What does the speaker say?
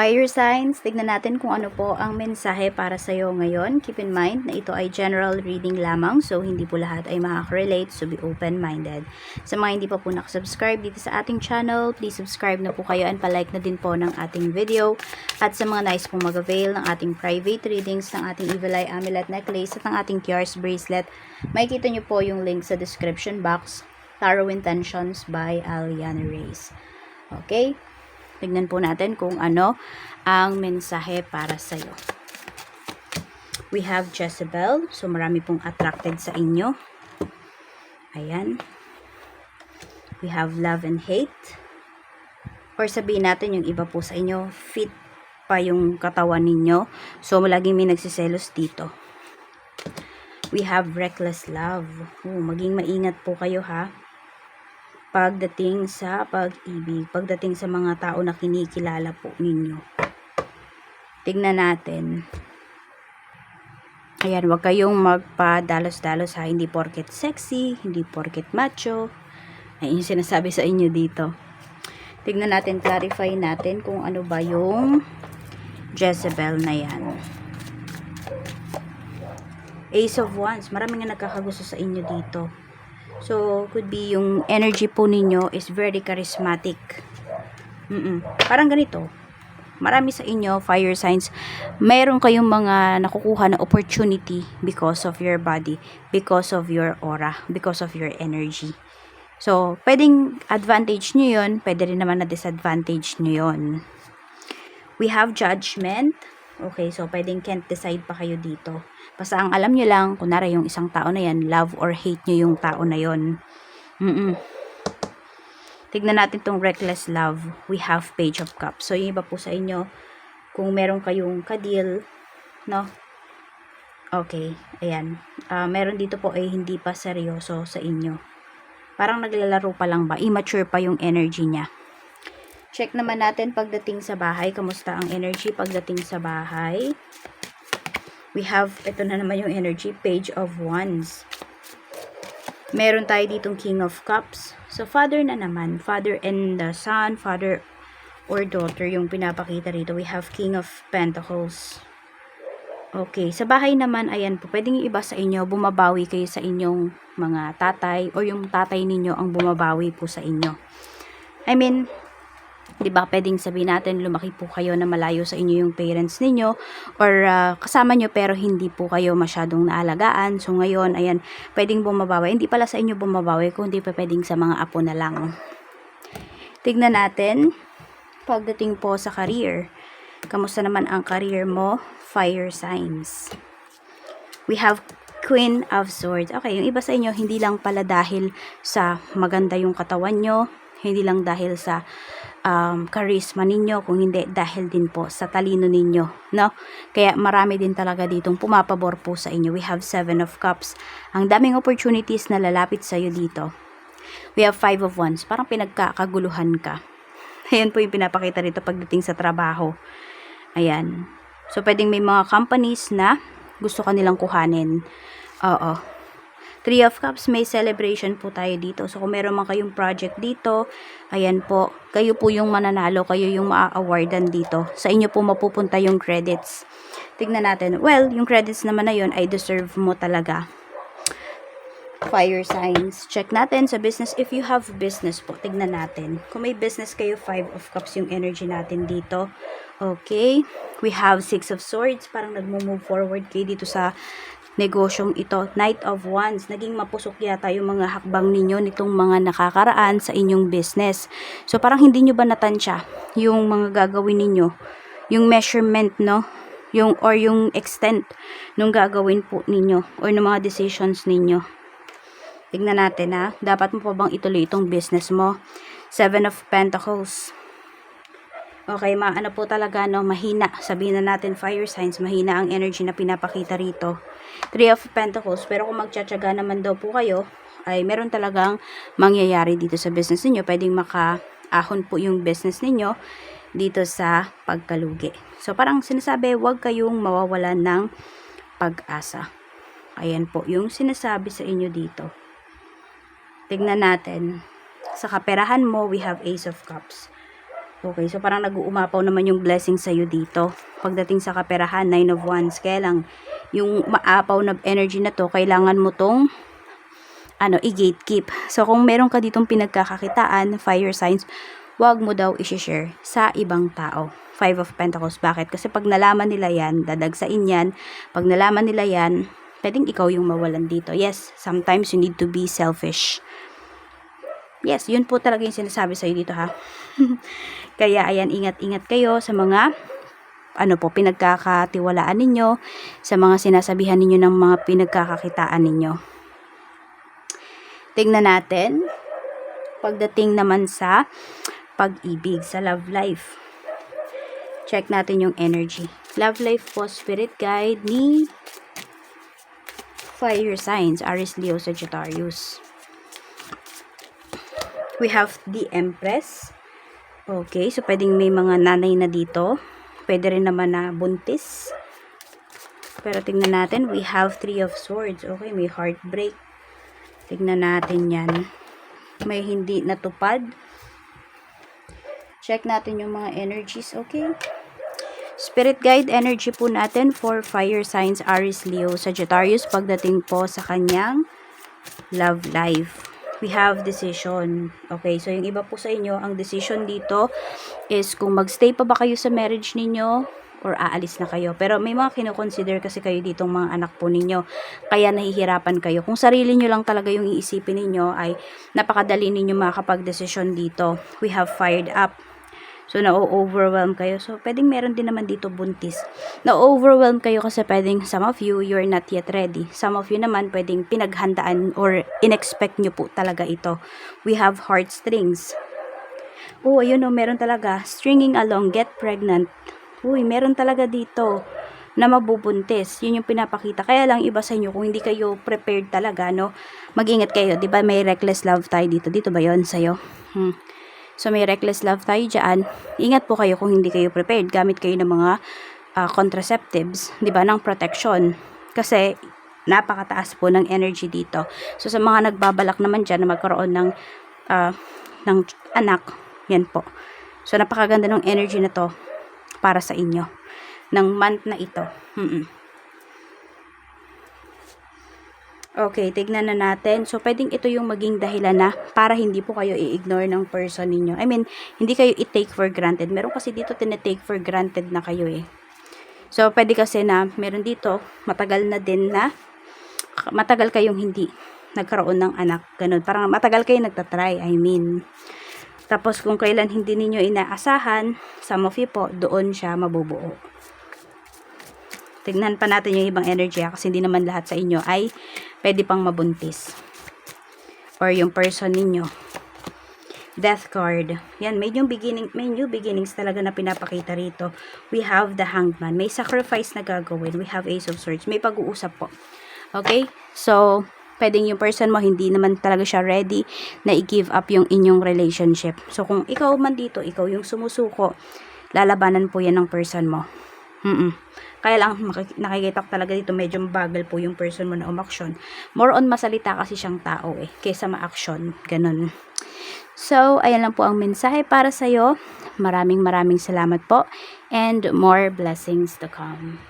Fire signs, tignan natin kung ano po ang mensahe para sa iyo ngayon. Keep in mind na ito ay general reading lamang, so hindi po lahat ay makaka-relate, so be open-minded. Sa mga hindi pa po nakasubscribe dito sa ating channel, please subscribe na po kayo and palike na din po ng ating video. At sa mga nice pong mag-avail ng ating private readings, ng ating Evil Eye Amulet Necklace at ng ating Kiars Bracelet, makikita nyo po yung link sa description box, Tarot Intentions by Aliana Reyes. Okay? Tignan po natin kung ano ang mensahe para sa iyo. We have Jezebel. So, marami pong attracted sa inyo. Ayan. We have love and hate. Or sabihin natin yung iba po sa inyo, fit pa yung katawan ninyo. So, laging may nagsiselos dito. We have reckless love. Oh, maging maingat po kayo ha pagdating sa pag-ibig, pagdating sa mga tao na kinikilala po ninyo. Tignan natin. Ayan, wag kayong magpadalos-dalos ha. Hindi porket sexy, hindi porket macho. Ay, yung sinasabi sa inyo dito. Tignan natin, clarify natin kung ano ba yung Jezebel na yan. Ace of Wands. Maraming nga nagkakagusto sa inyo dito. So, could be yung energy po ninyo is very charismatic. Mm-mm. Parang ganito. Marami sa inyo, fire signs, mayroon kayong mga nakukuha na opportunity because of your body, because of your aura, because of your energy. So, pwedeng advantage nyo yun, pwede rin naman na disadvantage nyo yun. We have judgment. Okay, so pwedeng can't decide pa kayo dito. Basta ang alam nyo lang, kunwari yung isang tao na yan, love or hate nyo yung tao na yon. Mm-mm. Tignan natin tong reckless love. We have page of cups. So, yung iba po sa inyo, kung meron kayong kadil, no? Okay, ayan. Uh, meron dito po ay hindi pa seryoso sa inyo. Parang naglalaro pa lang ba? Immature pa yung energy niya. Check naman natin pagdating sa bahay. Kamusta ang energy pagdating sa bahay? We have, ito na naman yung energy, page of wands. Meron tayo ditong king of cups. So, father na naman. Father and the son, father or daughter yung pinapakita rito. We have king of pentacles. Okay, sa bahay naman, ayan po, pwedeng iba sa inyo, bumabawi kayo sa inyong mga tatay or yung tatay ninyo ang bumabawi po sa inyo. I mean, 'di ba pwedeng sabihin natin lumaki po kayo na malayo sa inyo yung parents ninyo or uh, kasama nyo pero hindi po kayo masyadong naalagaan. So ngayon, ayan, pwedeng bumabawi. Hindi pala sa inyo bumabawi, kundi pa pwedeng sa mga apo na lang. Tignan natin pagdating po sa career. Kamusta naman ang career mo? Fire signs. We have Queen of Swords. Okay, yung iba sa inyo, hindi lang pala dahil sa maganda yung katawan nyo, hindi lang dahil sa um, charisma ninyo, kung hindi dahil din po sa talino ninyo, no? Kaya marami din talaga ditong pumapabor po sa inyo. We have seven of cups. Ang daming opportunities na lalapit sa iyo dito. We have five of wands. Parang pinagkakaguluhan ka. Ayan po yung pinapakita dito pagdating sa trabaho. Ayan. So, pwedeng may mga companies na gusto kanilang kuhanin. Oo. Three of Cups, may celebration po tayo dito. So, kung meron man kayong project dito, ayan po, kayo po yung mananalo, kayo yung maa-awardan dito. Sa inyo po mapupunta yung credits. Tignan natin. Well, yung credits naman na yun ay deserve mo talaga. Fire signs. Check natin sa business. If you have business po, tignan natin. Kung may business kayo, Five of Cups yung energy natin dito. Okay. We have Six of Swords. Parang nagmo-move forward kayo dito sa negosyong ito. Knight of Wands, naging mapusok yata yung mga hakbang ninyo nitong mga nakakaraan sa inyong business. So parang hindi nyo ba natansya yung mga gagawin ninyo? Yung measurement, no? Yung, or yung extent nung gagawin po ninyo or ng mga decisions ninyo. Tignan natin ha. Dapat mo pa bang ituloy itong business mo? Seven of Pentacles. Okay, maano po talaga, no, mahina. Sabihin na natin, fire signs, mahina ang energy na pinapakita rito. Three of Pentacles, pero kung magtsatsaga naman daw po kayo, ay meron talagang mangyayari dito sa business ninyo. Pwedeng makaahon po yung business ninyo dito sa pagkalugi. So, parang sinasabi, huwag kayong mawawalan ng pag-asa. Ayan po, yung sinasabi sa inyo dito. Tignan natin. Sa kaperahan mo, we have Ace of Cups. Okay, so parang nag-uumapaw naman yung blessing sa'yo dito. Pagdating sa kaperahan, Nine of Wands. Kaya yung maapaw na energy na to, kailangan mo tong ano, i-gatekeep. So, kung meron ka ditong pinagkakakitaan, fire signs, wag mo daw i-share sa ibang tao. Five of Pentacles. Bakit? Kasi pag nalaman nila yan, dadagsain yan. Pag nalaman nila yan, pwedeng ikaw yung mawalan dito. Yes, sometimes you need to be selfish. Yes, yun po talaga yung sinasabi sa'yo dito ha. Kaya ayan, ingat-ingat kayo sa mga ano po, pinagkakatiwalaan ninyo, sa mga sinasabihan ninyo ng mga pinagkakakitaan ninyo. Tingnan natin, pagdating naman sa pag-ibig, sa love life. Check natin yung energy. Love life po, spirit guide ni fire signs, Aries, Leo, Sagittarius. We have the Empress. Okay, so pwedeng may mga nanay na dito. Pwede rin naman na buntis. Pero tingnan natin, we have Three of Swords. Okay, may heartbreak. Tingnan natin yan. May hindi natupad. Check natin yung mga energies, okay? Spirit guide energy po natin for fire signs Aries, Leo, Sagittarius pagdating po sa kanyang love life. We have decision. Okay, so yung iba po sa inyo, ang decision dito is kung magstay pa ba kayo sa marriage ninyo or aalis na kayo. Pero may mga kinoconsider kasi kayo ditong mga anak po ninyo. Kaya nahihirapan kayo. Kung sarili nyo lang talaga yung iisipin ninyo ay napakadali ninyo makakapag-desisyon dito. We have fired up. So, na-overwhelm kayo. So, pwedeng meron din naman dito buntis. Na-overwhelm kayo kasi pwedeng some of you, you're not yet ready. Some of you naman, pwedeng pinaghandaan or in-expect nyo po talaga ito. We have heartstrings. Oh, ayun oh, meron talaga. Stringing along, get pregnant. Uy, meron talaga dito na mabubuntis. Yun yung pinapakita. Kaya lang iba sa inyo, kung hindi kayo prepared talaga, no, mag-ingat kayo. 'Di ba may reckless love tayo dito. Dito ba yon sa'yo? Hmm. So, may reckless love tayo dyan. Ingat po kayo kung hindi kayo prepared. Gamit kayo ng mga ah, contraceptives, di ba, ng protection. Kasi, napakataas po ng energy dito. So, sa mga nagbabalak naman dyan na magkaroon ng, ah, ng anak, yan po. So, napakaganda ng energy na to para sa inyo. Ng month na ito. Mm-mm. Okay, tignan na natin. So, pwedeng ito yung maging dahilan na para hindi po kayo i-ignore ng person ninyo. I mean, hindi kayo i-take for granted. Meron kasi dito tinetake for granted na kayo eh. So, pwede kasi na meron dito, matagal na din na matagal kayong hindi nagkaroon ng anak. Ganun. Parang matagal kayo nagtatry, I mean. Tapos, kung kailan hindi ninyo inaasahan, some of you po, doon siya mabubuo. Tignan pa natin yung ibang energy ha, kasi hindi naman lahat sa inyo ay pwede pang mabuntis. Or yung person ninyo. Death card. Yan, may new beginning, may new beginnings talaga na pinapakita rito. We have the hanged man. May sacrifice na gagawin. We have ace of swords. May pag-uusap po. Okay? So, pwedeng yung person mo hindi naman talaga siya ready na i-give up yung inyong relationship. So, kung ikaw man dito, ikaw yung sumusuko, lalabanan po yan ng person mo. Mm Kaya lang, nakikita ko talaga dito, medyo bagal po yung person mo na umaksyon. More on masalita kasi siyang tao eh, kesa ma-action. Ganun. So, ayan lang po ang mensahe para sa'yo. Maraming maraming salamat po and more blessings to come.